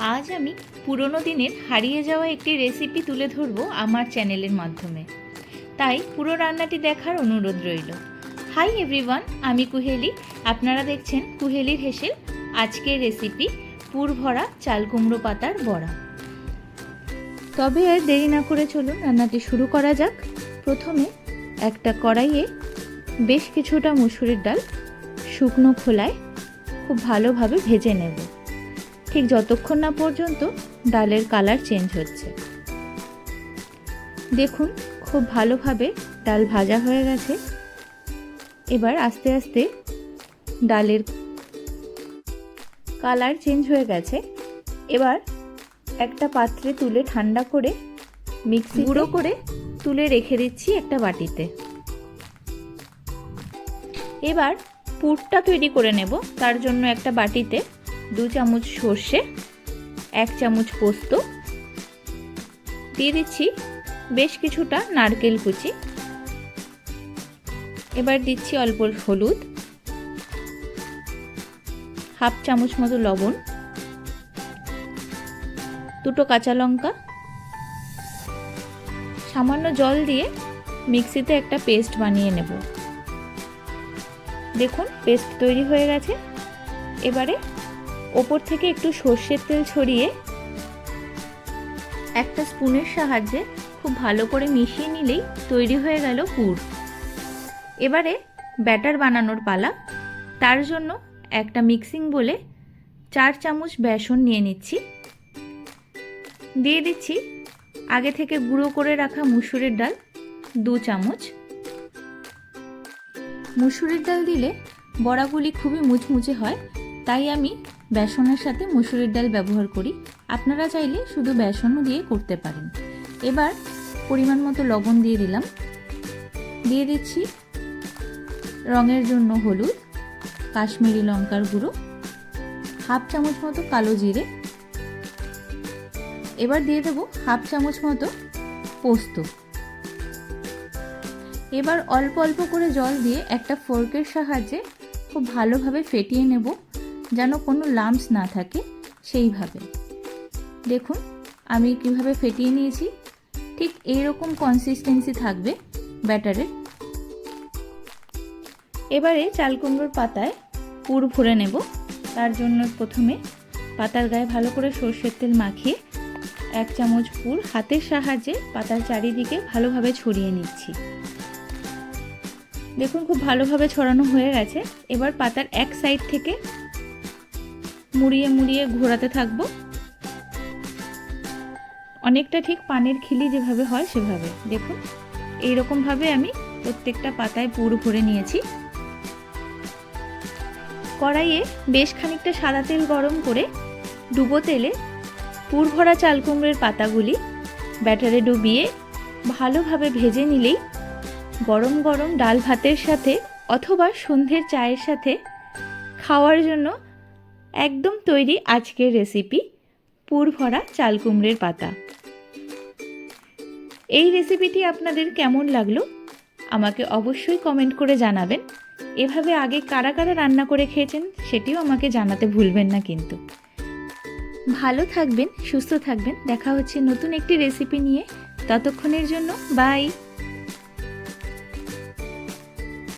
আজ আমি পুরনো দিনের হারিয়ে যাওয়া একটি রেসিপি তুলে ধরবো আমার চ্যানেলের মাধ্যমে। তাই পুরো রান্নাটি দেখার অনুরোধ রইল। হাই এভরিওয়ান আমি কুহেলি। আপনারা দেখছেন কুহেলির হেসেল। আজকের রেসিপি পুর ভরা চাল কুমড়ো পাতার বড়া। তবে আর দেরি না করে চলুন, রান্নাটি শুরু করা যাক। প্রথমে একটা কড়াইয়ে বেশ কিছুটা মুসুরির ডাল শুকনো খোলায় খুব ভালোভাবে ভেজে নেব। ঠিক যতক্ষণ না পর্যন্ত ডালের কালার চেঞ্জ হচ্ছে। দেখুন খুব ভালোভাবে ডাল ভাজা হয়ে গেছে। এবার আস্তে আস্তে ডালের কালার চেঞ্জ হয়ে গেছে। এবার একটা পাত্রে তুলে ঠান্ডা করে মিক্সি গুঁড়ো করে তুলে রেখে দিচ্ছি একটা বাটিতে। এবার পুরটা তৈরি করে নেব। তার জন্য একটা বাটিতে দু চামচ সর্ষে, এক চামচ পোস্ত, দিয়ে দিচ্ছি বেশ কিছুটা নারকেল কুচি। এবার দিচ্ছি অল্প হলুদ, হাফ চামচ মতো লবণ, দুটো কাঁচা লঙ্কা, সামান্য জল দিয়ে মিক্সিতে একটা পেস্ট বানিয়ে নেব। দেখুন, পেস্ট তৈরি হয়ে গেছে। এবারে ওপর থেকে একটু সর্ষের তেল ছড়িয়ে একটা স্পুনের সাহায্যে খুব ভালো করে মিশিয়ে নিলেই তৈরি হয়ে গেল পুর। এবারে ব্যাটার বানানোর পালা। তার জন্য একটা মিক্সিং বলে চার চামচ বেসন নিয়ে নিচ্ছি। দিয়ে দিচ্ছি আগে থেকে গুঁড়ো করে রাখা মুসুরের ডাল দু চামচ। মুসুরের ডাল দিলে বড়াগুলি খুবই মুচমুচে হয়। তাই আমি বেসনের সাথে মুসুরির ডাল ব্যবহার করি। আপনারা চাইলে শুধু বেসনও দিয়ে করতে পারেন। এবার পরিমাণ মতো লবণ দিয়ে দিলাম। দিয়ে দিচ্ছি রঙের জন্য হলুদ, কাশ্মীরি লঙ্কার গুঁড়ো, হাফ চামচ মতো কালো জিরে। এবার দিয়ে দেবো হাফ চামচ মতো পোস্ত। এবার অল্প অল্প করে জল দিয়ে একটা ফোর্কের সাহায্যে খুব ভালোভাবে ফেটিয়ে নেব। যেন কোনো লাম্পস না থাকে সেইভাবে। দেখুন, আমি কীভাবে ফেটিয়ে নিয়েছি। ঠিক এইরকম কনসিস্টেন্সি থাকবে ব্যাটারের এবারে চাল কুমড়োর পাতায় পুর ভরে নেব। তার জন্য প্রথমে পাতার গায়ে ভালো করে সর্ষের তেল মাখিয়ে এক চামচ পুর হাতের সাহায্যে পাতার চারিদিকে ভালোভাবে ছড়িয়ে নিচ্ছি। দেখুন, খুব ভালোভাবে ছড়ানো হয়ে গেছে। এবার পাতার এক সাইড থেকে মুড়িয়ে মুড়িয়ে ঘোরাতে থাকব। অনেকটা ঠিক পানের খিলি যেভাবে হয় সেভাবে। দেখুন, এইরকমভাবে আমি প্রত্যেকটা পাতায় পুর ভরে নিয়েছি। কড়াইয়ে বেশ খানিকটা সাদা তেল গরম করে ডুবো তেলে পুর ভরা চাল কুমড়োর পাতাগুলি ব্যাটারে ডুবিয়ে ভালোভাবে ভেজে নিলেই গরম গরম ডাল ভাতের সাথে অথবা সন্ধ্যের চায়ের সাথে খাওয়ার জন্য একদম তৈরি আজকের রেসিপি পুর ভরা চাল কুমড়ের পাতা। এই রেসিপিটি আপনাদের কেমন লাগল? আমাকে অবশ্যই কমেন্ট করে জানাবেন। এভাবে আগে কারা কারা রান্না করে খেয়েছেন সেটিও আমাকে জানাতে ভুলবেন না কিন্তু। ভালো থাকবেন, সুস্থ থাকবেন। দেখা হচ্ছে নতুন একটি রেসিপি নিয়ে। ততক্ষণের জন্য বাই